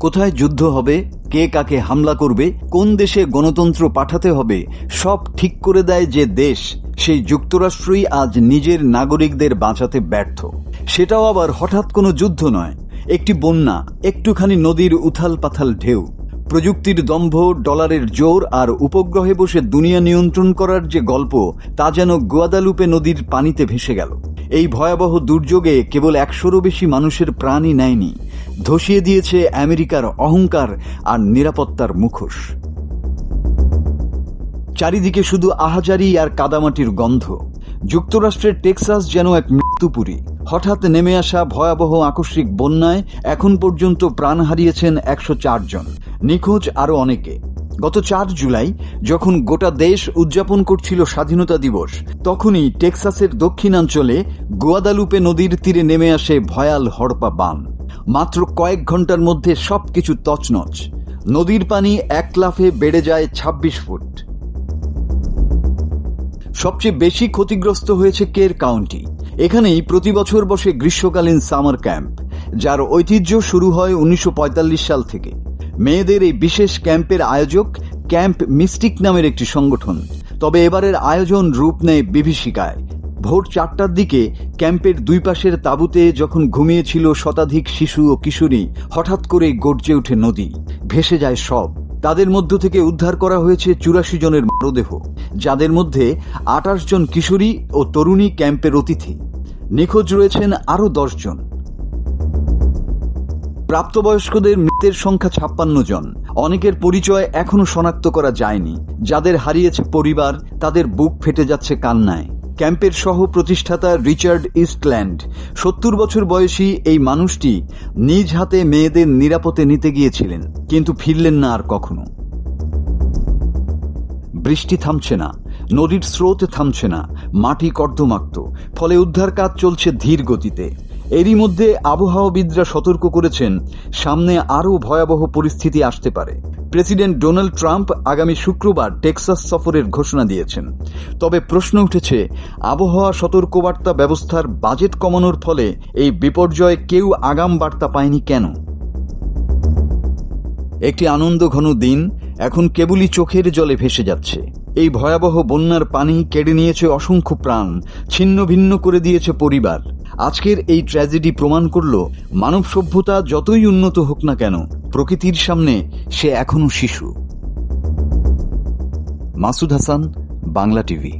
কোথায় যুদ্ধ হবে, কে কাকে হামলা করবে, কোন দেশে গণতন্ত্র পাঠাতে হবে, সব ঠিক করে দেয় যে দেশ, সেই যুক্তরাষ্ট্রই আজ নিজের নাগরিকদের বাঁচাতে ব্যর্থ। সেটাও আবার হঠাৎ কোনো যুদ্ধ নয়, একটি বন্যা, একটুখানি নদীর উথাল পাথাল ঢেউ। প্রযুক্তির দম্ভ, ডলারের জোর আর উপগ্রহে বসে দুনিয়া নিয়ন্ত্রণ করার যে গল্প, তা যেন গোয়াদালুপে নদীর পানিতে ভেসে গেল। এই ভয়াবহ দুর্যোগে কেবল একশোরও বেশি মানুষের প্রাণই নেয়নি। ধসিয়ে দিয়েছে আমেরিকার অহংকার আর নিরাপত্তার মুখোশ। চারিদিকে শুধু আহাজারি আর কাদামাটির গন্ধ। যুক্তরাষ্ট্রের টেক্সাস যেন এক মৃত্যুপুরী। হঠাৎ নেমে আসা ভয়াবহ আকস্মিক বন্যায় এখন পর্যন্ত প্রাণ হারিয়েছেন একশো জন। নিখোঁজ আরও অনেকে। গত চার জুলাই, যখন গোটা দেশ উদযাপন করছিল স্বাধীনতা দিবস, তখনই টেক্সাসের দক্ষিণাঞ্চলে গোয়াদালুপে নদীর তীরে নেমে আসে ভয়াল হড়পা বান। মাত্র কয়েক ঘণ্টার মধ্যে সবকিছু তছনছ। নদীর পানি এক লাফে বেড়ে যায় ২৬ ফুট। সবচেয়ে বেশি ক্ষতিগ্রস্ত হয়েছে কের কাউন্টি। এখানেই প্রতি বছর বসে গ্রীষ্মকালীন সামার ক্যাম্প, যার ঐতিহ্য শুরু হয় উনিশশো পঁয়তাল্লিশ সাল থেকে। মেয়েদের এই বিশেষ ক্যাম্পের আয়োজক ক্যাম্প মিস্টিক নামের একটি সংগঠন। তবে এবারের আয়োজন রূপ নেয় বিভীষিকায়। ভোর চারটার দিকে ক্যাম্পের দুই পাশের তাঁবুতে যখন ঘুমিয়েছিল শতাধিক শিশু ও কিশোরী, হঠাৎ করে গর্জে ওঠে নদী। ভেসে যায় সব। তাদের মধ্য থেকে উদ্ধার করা হয়েছে চুরাশি জনের মরদেহ, যাদের মধ্যে আটাশ জন কিশোরী ও তরুণী ক্যাম্পের অতিথি। নিখোঁজ রয়েছেন আরও দশ জন। প্রাপ্তবয়স্কদের মৃতের সংখ্যা ছাপ্পান্ন জন। অনেকের পরিচয় এখনও শনাক্ত করা যায়নি। যাদের হারিয়েছে পরিবার, তাদের বুক ফেটে যাচ্ছে কান্নায়। ক্যাম্পের সহ প্রতিষ্ঠাতা রিচার্ড ইস্টল্যান্ড সত্তর বছর বয়সী এই মানুষটি নিজ হাতে মেয়েদের নিরাপদে নিতে গিয়েছিলেন, কিন্তু ফিরলেন না আর কখনো। বৃষ্টি থামছে না, নদীর স্রোত থামছে না, মাটি কর্দমাক্ত, ফলে উদ্ধার কাজ চলছে ধীর গতিতে। এরই মধ্যে আবহাওয়াবিদরা সতর্ক করেছেন, সামনে আরও ভয়াবহ পরিস্থিতি আসতে পারে। প্রেসিডেন্ট ডোনাল্ড ট্রাম্প আগামী শুক্রবার টেক্সাস সফরের ঘোষণা দিয়েছেন। তবে প্রশ্ন উঠেছে, আবহাওয়া সতর্কবার্তা ব্যবস্থার বাজেট কমানোর ফলে এই বিপর্যয়ে কেউ আগাম বার্তা পায়নি কেন? একটি আনন্দ ঘন দিন এখন কেবলই চোখের জলে ভেসে যাচ্ছে। এই ভয়াবহ বন্যার পানি কেড়ে নিয়েছে অসংখ্য প্রাণ, ছিন্ন ভিন্ন করে দিয়েছে পরিবার। আজকের এই ট্র্যাজেডি প্রমাণ করল মানব সভ্যতা যতই উন্নত হোক না কেন, প্রকৃতির সামনে সে এখনও শিশু। মাসুদ হাসান, বাংলা টিভি।